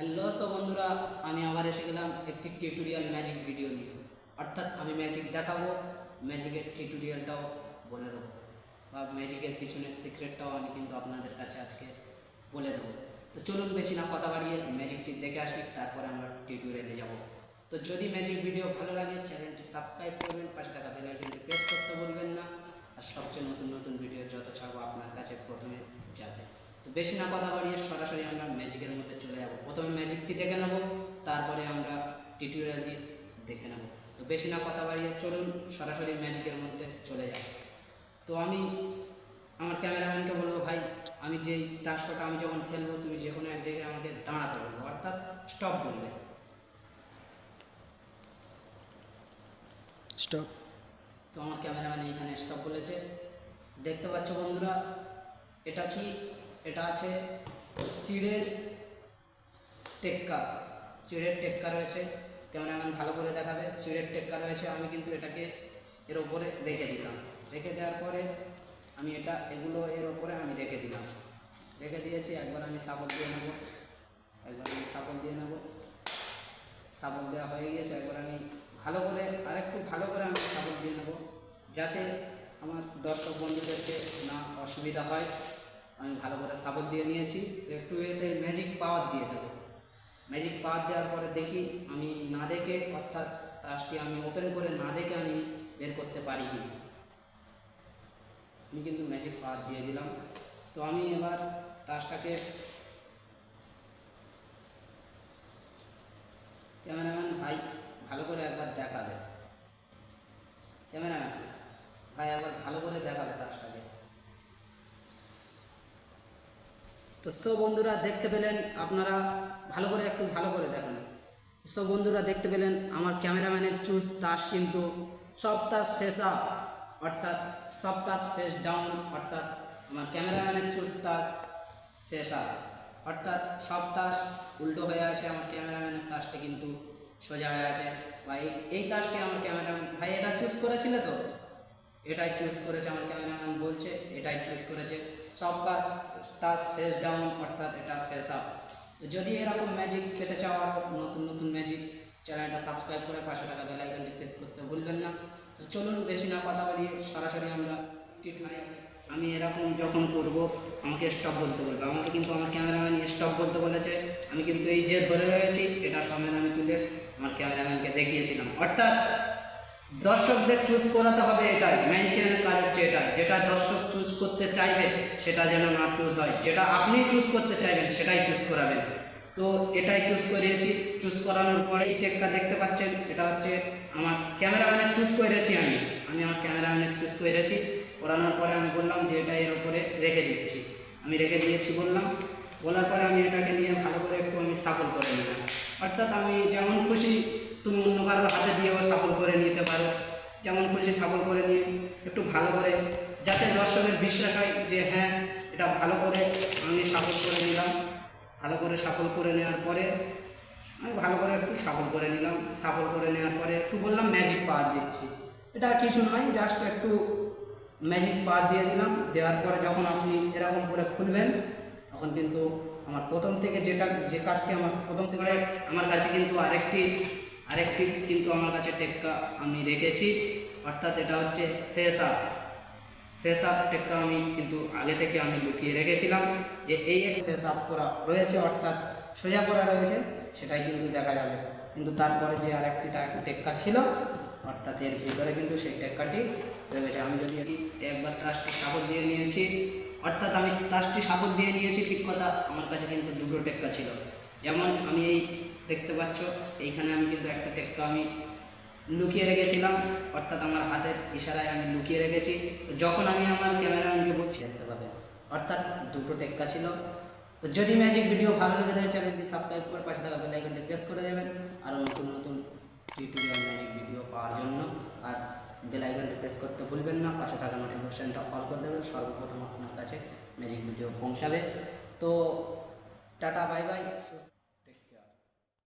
Hello সব বন্ধুরা, আমি আবার এসে গেলাম একটি টিউটোরিয়াল ম্যাজিক ভিডিও নিয়ে। অর্থাৎ আমি ম্যাজিক দেখাবো ম্যাজিকের টিউটোরিয়ালটাও বলে দেবো। বা ম্যাজিকের পিছনের সিক্রেটটাও আমি কিন্তু আপনাদের কাছে আজকে বলে দেবো। তো চলুন বেশি না কথা বাড়িয়ে ম্যাজিকটি দেখে আসি, তারপরে আমরা টিউটোরিয়ালে যাব। তো যদি ম্যাজিক ভিডিও ভালো লাগে চ্যানেলটি সাবস্ক্রাইব করবেন, পাশে থাকা বেল আইকনটি প্রেস করতে বলবেন না। আর সবচেয়ে নতুন নতুন ভিডিও যত ছাড়বো আপনার কাছে প্রথমে তো বেশি না কথা বাড়িয়ে সরাসরি আমরা ম্যাজিকের মধ্যে চলে যাব। প্রথমে ম্যাজিকটি দেখে নেব তারপরে আমরা টিউটোরিয়ালটি দেখে নেব। তো বেশি না কথা বাড়িয়ে চলুন সরাসরি ম্যাজিকের মধ্যে চলে যাব তো আমি আমার ক্যামেরাম্যানকে বলব ভাই আমি যেই তাসটা আমি যখন ফেলব তুমি যে কোনো এক জায়গায় আমাকে দাঁড়াতে বলব অর্থাৎ স্টপ বলবে। স্টপ তো আমার ক্যামেরাম্যান এইখানে স্টপ বলেছে। দেখতে পাচ্ছ বন্ধুরা এটা কি? এটা আছে চিড়ের টেক্কা। চিড়ের টেক্কা রয়েছে। ক্যামেরাম্যান ভালো করে দেখাবে। চিড়ের টেক্কা রয়েছে। আমি কিন্তু এটাকে এর ওপরে রেখে দিলাম। রেখে দেওয়ার পরে আমি এটা, এগুলো এর ওপরে আমি রেখে দিলাম। রেখে দিয়েছি। একবার আমি সাপোর্ট দিয়ে নেব। একবার আমি সাপোর্ট দিয়ে নেব। সাপোর্ট দেওয়া হয়ে গিয়েছে। একবার আমি ভালো করে, আরেকটু ভালো করে আমি সাপোর্ট দিয়ে নেব। যাতে আমার দর্শক বন্ধুদেরকে না অসুবিধা হয়। আমি ভালো করে সাপোর্ট দিয়ে নিয়েছি, একটু এতে ম্যাজিক পাওয়ার দিয়ে দেবো। ম্যাজিক পাওয়ার দেওয়ার পরে দেখি আমি না দেখে, অর্থাৎ তাসটি আমি ওপেন করে না দেখে আমি বের করতে পারি কি? আমি কিন্তু ম্যাজিক পাওয়ার দিয়ে দিলাম। তো আমি এবার তাসটাকে ক্যামেরাম্যান ভাই ভালো করে একবার দেখাবে। ক্যামেরাম্যান ভাই একবার ভালো করে দেখাবে তাসটাকে। তো বন্ধুরা দেখতে পেলেন আপনারা ভালো করে একটু ভালো করে দেখুন। সো বন্ধুরা দেখতে পেলেন আমার ক্যামেরাম্যানের চুজ তাস কিন্তু সব তাস ফেস আপ অর্থাৎ সব তাস ফেস ডাউন অর্থাৎ আমার ক্যামেরাম্যানের চুজ তাস ফেস আপ অর্থাৎ সব তাস উল্টো হয়ে আছে, আমার ক্যামেরাম্যানের তাসটা কিন্তু সোজা হয়ে আছে। ভাই, এই তাসটি আমার ক্যামেরাম্যান ভাই, এটা চুজ করেছিল তো? এটাই চুজ করেছে আমার ক্যামেরাম্যান বলছে, এটাই চুজ করেছে। সব কাজ তাস ফেস ডাউন অর্থাৎ এটা ফেস আপ তো যদি এরকম ম্যাজিক পেতে চাও নতুন নতুন ম্যাজিক চ্যানেলটা সাবস্ক্রাইব করে পাশে থাকা বেল আইকনটি প্রেস করতে ভুলবেন না। তো চলুন বেশি না কথা বলি সরাসরি আমরা ট্রিটমেন্টে আমি এরকম যখন করব, আমাকে স্টপ বলতে বলবে। আমাকে কিন্তু আমার ক্যামেরাম্যান স্টপ বলতে বলেছে। আমি কিন্তু এই যে ধরে রয়েছি, এটা সমেত আমি তুলে আমার ক্যামেরাম্যানকে দেখিয়েছিলাম। অর্থাৎ দর্শকদের চুজ করাতে হবে এটাই কাজ হচ্ছে এটা যেটা দর্শক চুজ করতে চাইবে, সেটা যেন না চুজ হয়। যেটা আপনি চুজ করতে চাইবেন, সেটাই চুজ করাবেন। তো এটাই চুজ করিয়েছি। চুজ করানোর পরে এই টেকটা দেখতে পাচ্ছেন, এটা হচ্ছে আমার ক্যামেরাম্যানের চুজ করেছি আমি। আমি আমার ক্যামেরাম্যানের চুজ করেছি। করানোর পরে আমি বললাম যে এটা এর উপরে রেখে দিচ্ছি। আমি রেখে দিয়েছি, বললাম। বলার পরে আমি এটাকে নিয়ে ভালো করে একটু আমি স্থাপন করে নিলাম। অর্থাৎ আমি যেমন খুশি তুমি অন্য কারোর হাতে দিয়েও সাফল করে নিতে পারো। যেমন খুশি সাফল করে নিয়ে একটু ভালো করে। যাতে দর্শকের বিশ্বাস হয় যে হ্যাঁ এটা ভালো করে আমি সাফল করে নিলাম। ভালো করে সাফল করে নেওয়ার পরে আমি ভালো করে একটু সাফল করে নিলাম। সাফল করে নেওয়ার পরে একটু বললাম ম্যাজিক পাওয়ার দিচ্ছি। এটা কিছু নয় জাস্ট একটু ম্যাজিক পাওয়ার দিয়ে দিলাম। দেওয়ার পরে যখন আপনি এরকম করে খুলবেন, তখন কিন্তু আমার প্রথম থেকে যেটা, যে কার্ডটি আমার প্রথম থেকে, আমার কাছে কিন্তু আরেকটি আরেকটি কিন্তু আমার কাছে টেক্কা আমি রেখেছি, অর্থাৎ এটা হচ্ছে ফেস আপ ফেস আপ টেক্কা আমি কিন্তু আগে থেকে আমি লুকিয়ে রেখেছিলাম যে এই এক ফেস আপ করা রয়েছে, অর্থাৎ সোজা করা রয়েছে, সেটাই কিন্তু দেখা যাবে। কিন্তু তারপরে যে আরেকটি তার টেক্কা ছিল, অর্থাৎ এর ভিতরে কিন্তু সেই টেক্কাটি রয়েছে আমি যদি একবার তাসটি সাপোর্ট দিয়ে নিয়েছি, অর্থাৎ আমি তাসটি সাপোর্ট দিয়ে নিয়েছি, ঠিক কথা, আমার কাছে কিন্তু দুটো টেক্কা ছিল। যেমন আমি এই দেখতে পাচ্ছ, এইখানে আমি কিন্তু একটা টেক্কা আমি লুকিয়ে রেখেছিলাম, অর্থাৎ আমার হাতের ইশারায় আমি লুকিয়ে রেখেছি। তো যখন আমি আমার ক্যামেরাম্যানকে বলছি, দেখতে পাবেন, অর্থাৎ দুটো টেক্কা ছিল। তো যদি ম্যাজিক ভিডিও ভালো লেগে থাকে চ্যানেলটি সাবস্ক্রাইব করে পাশে থাকা বেল আইকনটি প্রেস করে দেবেন। আরও নতুন নতুন টিউটোরিয়াল ম্যাজিক ভিডিও পাওয়ার জন্য। আর বেল আইকনটি প্রেস করতে ভুলবেন না, পাশে থাকা নোটিফিকেশনটা অল করে দেবেন। সর্বপ্রথম আপনার কাছে ম্যাজিক ভিডিও পৌঁছাবে। তো টাটা বাই বাই